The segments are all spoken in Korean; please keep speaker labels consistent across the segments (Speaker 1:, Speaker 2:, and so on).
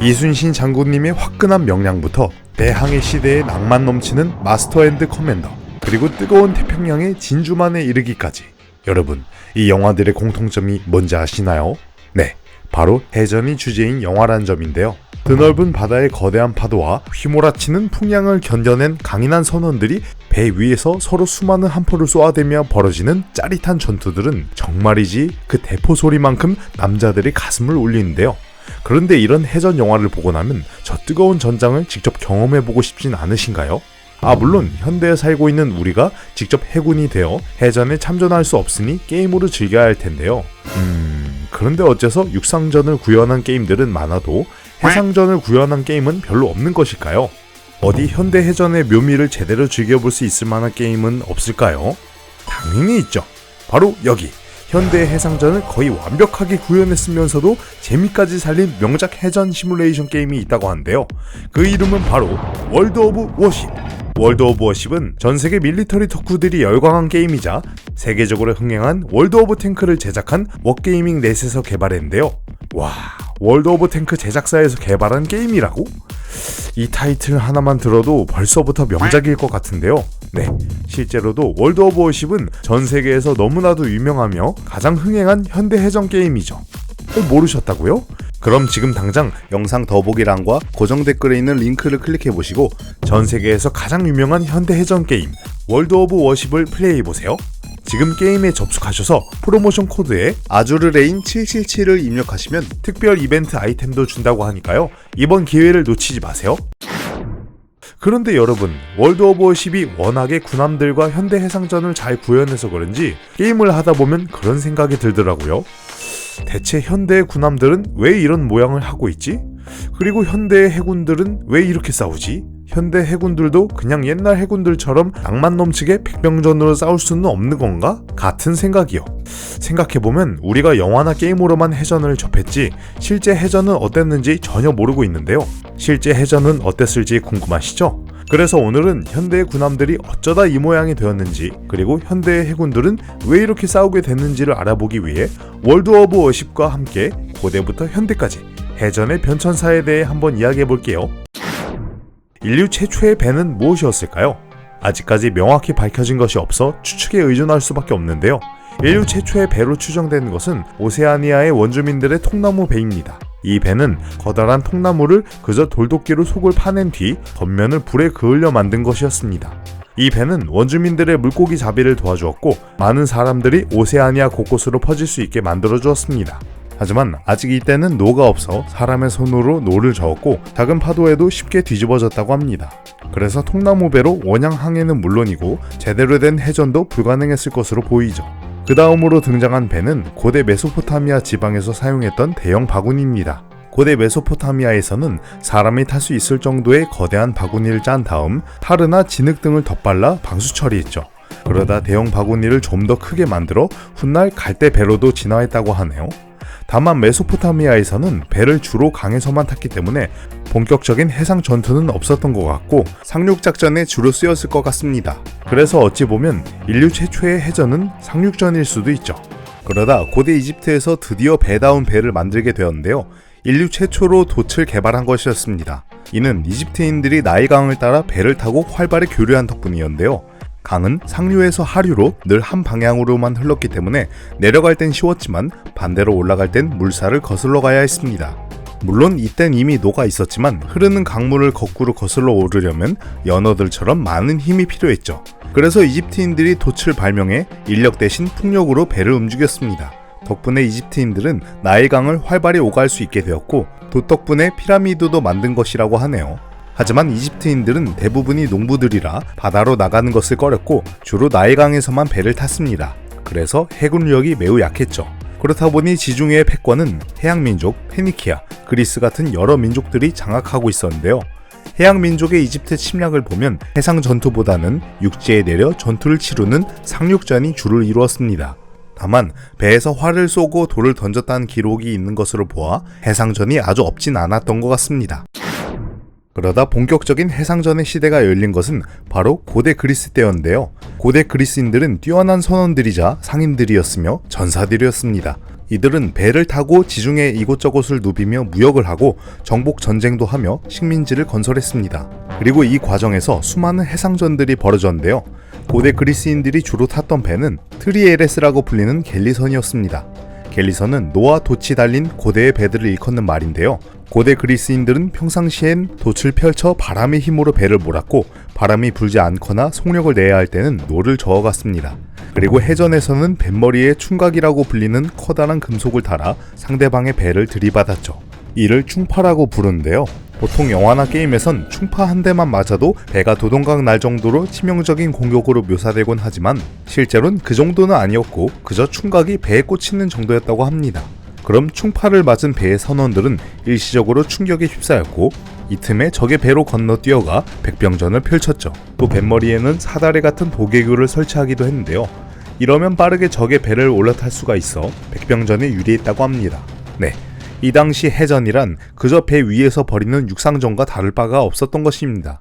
Speaker 1: 이순신 장군님의 화끈한 명량부터 대항해 시대의 낭만 넘치는 마스터 앤드 커맨더 그리고 뜨거운 태평양의 진주만에 이르기까지 여러분 이 영화들의 공통점이 뭔지 아시나요? 네 바로 해전이 주제인 영화란 점인데요 드넓은 바다의 거대한 파도와 휘몰아치는 풍량을 견뎌낸 강인한 선원들이 배 위에서 서로 수많은 함포를 쏘아대며 벌어지는 짜릿한 전투들은 정말이지 그 대포 소리만큼 남자들의 가슴을 울리는데요. 그런데 이런 해전 영화를 보고 나면 저 뜨거운 전장을 직접 경험해보고 싶진 않으신가요? 아 물론 현대에 살고 있는 우리가 직접 해군이 되어 해전에 참전할 수 없으니 게임으로 즐겨야 할 텐데요. 음 그런데 어째서 육상전을 구현한 게임들은 많아도 해상전을 구현한 게임은 별로 없는 것일까요? 어디 현대 해전의 묘미를 제대로 즐겨볼 수 있을 만한 게임은 없을까요? 당연히 있죠. 바로 여기. 현대 해상전을 거의 완벽하게 구현했으면서도 재미까지 살린 명작 해전 시뮬레이션 게임이 있다고 하는데요. 그 이름은 바로 월드 오브 워십. 월드 오브 워십은 전 세계 밀리터리 덕후들이 열광한 게임이자 세계적으로 흥행한 월드 오브 탱크를 제작한 워게이밍 넷에서 개발했는데요. 와, 월드 오브 탱크 제작사에서 개발한 게임이라고? 이 타이틀 하나만 들어도 벌써부터 명작일 것 같은데요. 네, 실제로도 월드 오브 워십은 전 세계에서 너무나도 유명하며 가장 흥행한 현대 해전 게임이죠. 어, 모르셨다고요? 그럼 지금 당장 영상 더보기란과 고정 댓글에 있는 링크를 클릭해 보시고 전 세계에서 가장 유명한 현대 해전 게임 월드 오브 워십을 플레이해 보세요. 지금 게임에 접속하셔서 프로모션 코드에 아주르레인 777을 입력하시면 특별 이벤트 아이템도 준다고 하니까요. 이번 기회를 놓치지 마세요. 그런데 여러분, 월드 오브 워십이 워낙에 군함들과 현대 해상전을 잘 구현해서 그런지 게임을 하다 보면 그런 생각이 들더라고요. 대체 현대의 군함들은 왜 이런 모양을 하고 있지? 그리고 현대의 해군들은 왜 이렇게 싸우지? 현대 해군들도 그냥 옛날 해군들처럼 낭만 넘치게 백병전으로 싸울 수는 없는 건가? 같은 생각이요. 생각해보면 우리가 영화나 게임으로만 해전을 접했지 실제 해전은 어땠는지 전혀 모르고 있는데요. 실제 해전은 어땠을지 궁금하시죠? 그래서 오늘은 현대의 군함들이 어쩌다 이 모양이 되었는지 그리고 현대의 해군들은 왜 이렇게 싸우게 됐는지를 알아보기 위해 월드 오브 워십과 함께 고대부터 현대까지 해전의 변천사에 대해 한번 이야기해 볼게요. 인류 최초의 배는 무엇이었을까요? 아직까지 명확히 밝혀진 것이 없어 추측에 의존할 수밖에 없는데요. 인류 최초의 배로 추정되는 것은 오세아니아의 원주민들의 통나무 배입니다. 이 배는 커다란 통나무를 그저 돌도끼로 속을 파낸 뒤 겉면을 불에 그을려 만든 것이었습니다. 이 배는 원주민들의 물고기 잡이를 도와주었고 많은 사람들이 오세아니아 곳곳으로 퍼질 수 있게 만들어 주었습니다. 하지만 아직 이때는 노가 없어 사람의 손으로 노를 저었고 작은 파도에도 쉽게 뒤집어졌다고 합니다. 그래서 통나무 배로 원양 항해는 물론이고 제대로 된 해전도 불가능했을 것으로 보이죠. 그 다음으로 등장한 배는 고대 메소포타미아 지방에서 사용했던 대형 바구니입니다. 고대 메소포타미아에서는 사람이 탈 수 있을 정도의 거대한 바구니를 짠 다음 타르나 진흙 등을 덧발라 방수 처리했죠. 그러다 대형 바구니를 좀 더 크게 만들어 훗날 갈대 배로도 진화했다고 하네요. 다만 메소포타미아에서는 배를 주로 강에서만 탔기 때문에 본격적인 해상 전투는 없었던 것 같고 상륙 작전에 주로 쓰였을 것 같습니다. 그래서 어찌 보면 인류 최초의 해전은 상륙전일 수도 있죠. 그러다 고대 이집트에서 드디어 배다운 배를 만들게 되었는데요. 인류 최초로 돛을 개발한 것이었습니다. 이는 이집트인들이 나일강을 따라 배를 타고 활발히 교류한 덕분이었는데요. 강은 상류에서 하류로 늘 한 방향으로만 흘렀기 때문에 내려갈 땐 쉬웠지만 반대로 올라갈 땐 물살을 거슬러 가야 했습니다. 물론 이땐 이미 노가 있었지만 흐르는 강물을 거꾸로 거슬러 오르려면 연어들처럼 많은 힘이 필요했죠. 그래서 이집트인들이 돛을 발명해 인력 대신 풍력으로 배를 움직였습니다. 덕분에 이집트인들은 나일강을 활발히 오갈 수 있게 되었고 돛 덕분에 피라미드도 만든 것이라고 하네요. 하지만 이집트인들은 대부분이 농부들이라 바다로 나가는 것을 꺼렸고 주로 나일강에서만 배를 탔습니다. 그래서 해군력이 매우 약했죠. 그렇다 보니 지중해의 패권은 해양민족, 페니키아, 그리스 같은 여러 민족들이 장악하고 있었는데요. 해양민족의 이집트 침략을 보면 해상 전투보다는 육지에 내려 전투를 치르는 상륙전이 주를 이루었습니다. 다만 배에서 활을 쏘고 돌을 던졌다는 기록이 있는 것으로 보아 해상전이 아주 없진 않았던 것 같습니다. 그러다 본격적인 해상전의 시대가 열린 것은 바로 고대 그리스 때였는데요. 고대 그리스인들은 뛰어난 선원들이자 상인들이었으며 전사들이었습니다. 이들은 배를 타고 지중해 이곳저곳을 누비며 무역을 하고 정복 전쟁도 하며 식민지를 건설했습니다. 그리고 이 과정에서 수많은 해상전들이 벌어졌는데요. 고대 그리스인들이 주로 탔던 배는 트리에레스라고 불리는 갤리선이었습니다. 갤리선은 노와 돛이 달린 고대의 배들을 일컫는 말인데요. 고대 그리스인들은 평상시엔 돛을 펼쳐 바람의 힘으로 배를 몰았고 바람이 불지 않거나 속력을 내야 할 때는 노를 저어갔습니다. 그리고 해전에서는 뱃머리에 충각이라고 불리는 커다란 금속을 달아 상대방의 배를 들이받았죠. 이를 충파라고 부르는데요. 보통 영화나 게임에선 충파 한 대만 맞아도 배가 도동강 날 정도로 치명적인 공격으로 묘사되곤 하지만 실제로는 그 정도는 아니었고 그저 충각이 배에 꽂히는 정도였다고 합니다. 그럼 충파를 맞은 배의 선원들은 일시적으로 충격에 휩싸였고 이 틈에 적의 배로 건너뛰어가 백병전을 펼쳤죠. 또 뱃머리에는 사다리 같은 도개교를 설치하기도 했는데요. 이러면 빠르게 적의 배를 올라탈 수가 있어 백병전에 유리했다고 합니다. 네. 이 당시 해전이란 그저 배 위에서 벌이는 육상전과 다를 바가 없었던 것입니다.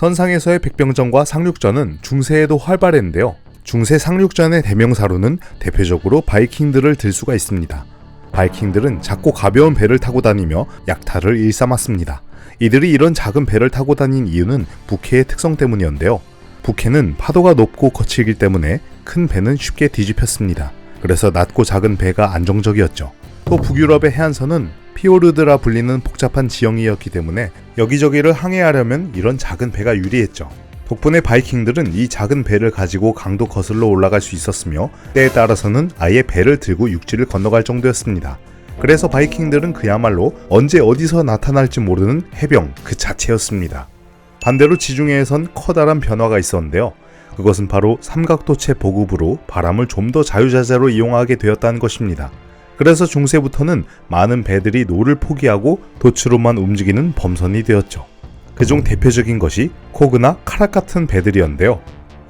Speaker 1: 선상에서의 백병전과 상륙전은 중세에도 활발했는데요. 중세 상륙전의 대명사로는 대표적으로 바이킹들을 들 수가 있습니다. 바이킹들은 작고 가벼운 배를 타고 다니며 약탈을 일삼았습니다. 이들이 이런 작은 배를 타고 다닌 이유는 부캐의 특성 때문이었는데요. 부캐는 파도가 높고 거칠기 때문에 큰 배는 쉽게 뒤집혔습니다. 그래서 낮고 작은 배가 안정적이었죠. 또 북유럽의 해안선은 피오르드라 불리는 복잡한 지형이었기 때문에 여기저기를 항해하려면 이런 작은 배가 유리했죠. 덕분에 바이킹들은 이 작은 배를 가지고 강도 거슬러 올라갈 수 있었으며 때에 따라서는 아예 배를 들고 육지를 건너갈 정도였습니다. 그래서 바이킹들은 그야말로 언제 어디서 나타날지 모르는 해병 그 자체였습니다. 반대로 지중해에선 커다란 변화가 있었는데요. 그것은 바로 삼각도체 보급으로 바람을 좀 더 자유자재로 이용하게 되었다는 것입니다. 그래서 중세부터는 많은 배들이 노를 포기하고 도추로만 움직이는 범선이 되었죠. 그중 대표적인 것이 코그나 카락 같은 배들이었는데요.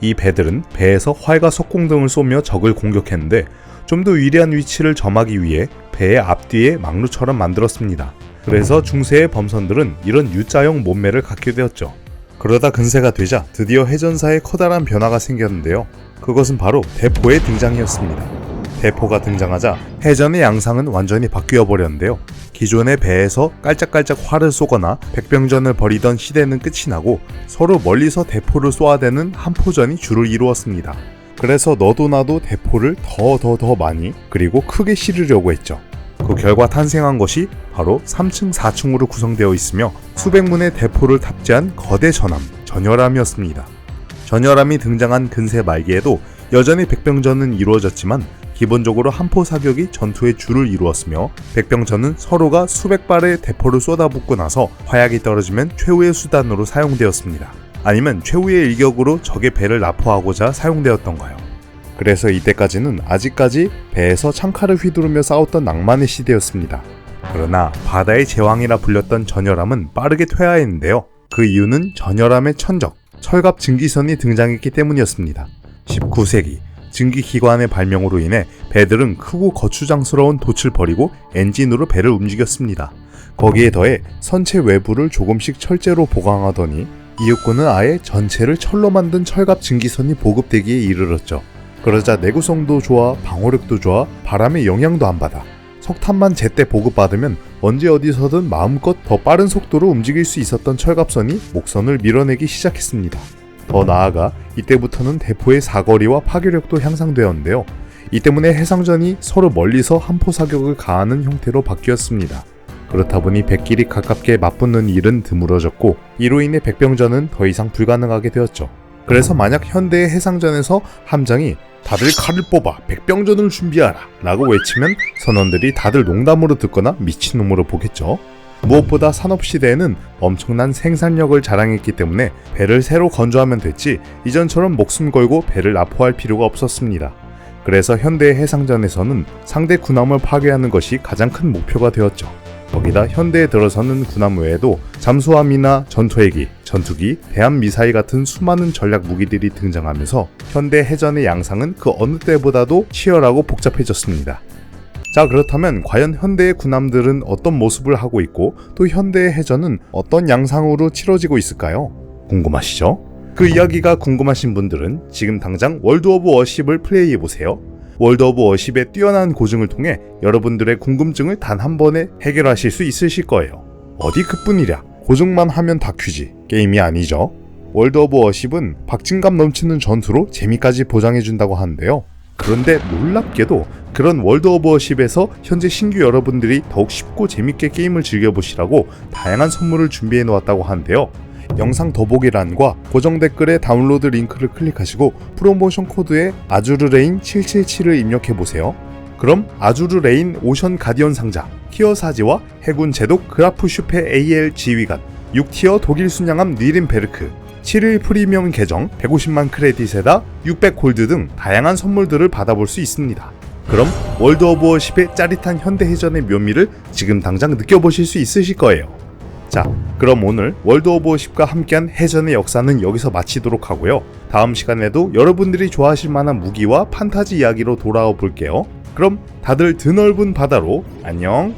Speaker 1: 이 배들은 배에서 활과 석공 등을 쏘며 적을 공격했는데 좀 더 위리한 위치를 점하기 위해 배의 앞뒤에 막루처럼 만들었습니다. 그래서 중세의 범선들은 이런 U자형 몸매를 갖게 되었죠. 그러다 근세가 되자 드디어 해전사에 커다란 변화가 생겼는데요. 그것은 바로 대포의 등장이었습니다. 대포가 등장하자 해전의 양상은 완전히 바뀌어 버렸는데요. 기존의 배에서 깔짝깔짝 활을 쏘거나 백병전을 벌이던 시대는 끝이 나고 서로 멀리서 대포를 쏘아대는 한포전이 주를 이루었습니다. 그래서 너도 나도 대포를 더 더 더 많이 그리고 크게 실으려고 했죠. 그 결과 탄생한 것이 바로 3층, 4층으로 구성되어 있으며 수백 문의 대포를 탑재한 거대 전함, 전열함이었습니다. 전열함이 등장한 근세 말기에도 여전히 백병전은 이루어졌지만 기본적으로 한포 사격이 전투의 주를 이루었으며 백병전은 서로가 수백 발의 대포를 쏟아붓고 나서 화약이 떨어지면 최후의 수단으로 사용되었습니다. 아니면 최후의 일격으로 적의 배를 납포하고자 사용되었던가요? 그래서 이때까지는 아직까지 배에서 창칼을 휘두르며 싸웠던 낭만의 시대였습니다. 그러나 바다의 제왕이라 불렸던 전열함은 빠르게 퇴화했는데요. 그 이유는 전열함의 천적, 철갑 증기선이 등장했기 때문이었습니다. 19세기 증기기관의 발명으로 인해 배들은 크고 거추장스러운 돛을 버리고 엔진으로 배를 움직였습니다. 거기에 더해 선체 외부를 조금씩 철제로 보강하더니 이윽고는 아예 전체를 철로 만든 철갑 증기선이 보급되기에 이르렀죠. 그러자 내구성도 좋아, 방어력도 좋아, 바람의 영향도 안 받아. 석탄만 제때 보급받으면 언제 어디서든 마음껏 더 빠른 속도로 움직일 수 있었던 철갑선이 목선을 밀어내기 시작했습니다. 더 나아가 이때부터는 대포의 사거리와 파괴력도 향상되었는데요. 이 때문에 해상전이 서로 멀리서 한포 사격을 가하는 형태로 바뀌었습니다. 그렇다 보니 백길이 가깝게 맞붙는 일은 드물어졌고 이로 인해 백병전은 더 이상 불가능하게 되었죠. 그래서 만약 현대의 해상전에서 함장이 다들 칼을 뽑아 백병전을 준비하라 라고 외치면 선원들이 다들 농담으로 듣거나 미친놈으로 보겠죠. 무엇보다 산업시대에는 엄청난 생산력을 자랑했기 때문에 배를 새로 건조하면 됐지 이전처럼 목숨 걸고 배를 납포할 필요가 없었습니다. 그래서 현대의 해상전에서는 상대 군함을 파괴하는 것이 가장 큰 목표가 되었죠. 거기다 현대에 들어서는 군함 외에도 잠수함이나 전투헬기, 전투기, 대함 미사일 같은 수많은 전략 무기들이 등장하면서 현대 해전의 양상은 그 어느 때보다도 치열하고 복잡해졌습니다. 자, 그렇다면 과연 현대의 군함들은 어떤 모습을 하고 있고 또 현대의 해전은 어떤 양상으로 치러지고 있을까요? 궁금하시죠? 그 이야기가 궁금하신 분들은 지금 당장 월드 오브 워십을 플레이해 보세요. 월드 오브 워십의 뛰어난 고증을 통해 여러분들의 궁금증을 단 한 번에 해결하실 수 있으실 거예요. 어디 그뿐이랴. 고증만 하면 다큐지. 게임이 아니죠. 월드 오브 워십은 박진감 넘치는 전투로 재미까지 보장해준다고 하는데요. 그런데 놀랍게도 그런 월드 오브 워십에서 현재 신규 여러분들이 더욱 쉽고 재밌게 게임을 즐겨보시라고 다양한 선물을 준비해 놓았다고 하는데요. 영상 더보기란과 고정 댓글에 다운로드 링크를 클릭하시고 프로모션 코드에 아주르레인 777을 입력해 보세요. 그럼 아주르레인 오션 가디언 상자, 티어 사지와 해군 제독 그라프 슈페 AL 지휘관, 6티어 독일 순양함 니린베르크, 7일 프리미엄 계정 150만 크레딧에다 600 골드 등 다양한 선물들을 받아볼 수 있습니다. 그럼 월드 오브 워십의 짜릿한 현대 해전의 묘미를 지금 당장 느껴보실 수 있으실 거예요. 자, 그럼 오늘 월드 오브 워십과 함께한 해전의 역사는 여기서 마치도록 하고요. 다음 시간에도 여러분들이 좋아하실 만한 무기와 판타지 이야기로 돌아와 볼게요. 그럼 다들 드넓은 바다로 안녕.